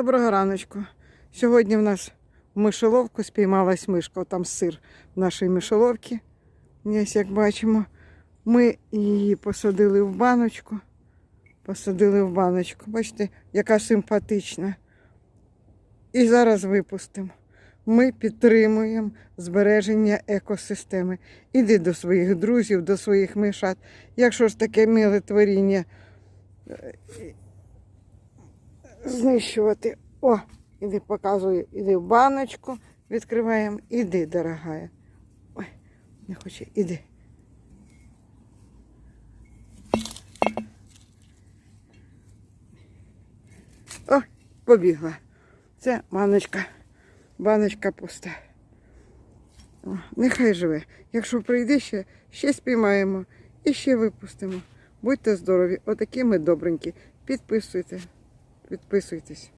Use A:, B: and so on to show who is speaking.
A: Доброго раночку. Сьогодні в нас в мишоловку спіймалась мишка, там сир в нашій мишоловці. Ось як бачимо, ми її посадили в баночку. Посадили в баночку. Бачите, яка симпатична. І зараз випустимо. Ми підтримуємо збереження екосистеми. Іди до своїх друзів, до своїх мишат. Якщо ж таке миле творіння знищувати. О, іди показую, іди в баночку, відкриваємо. Іди, дорогая. Ой, не хоче, іди. О, побігла. Це баночка. Баночка пуста. О, нехай живе. Якщо прийде ще, ще спіймаємо і ще випустимо. Будьте здорові, отакі ми добренькі. Підписуйте, підписуйтесь.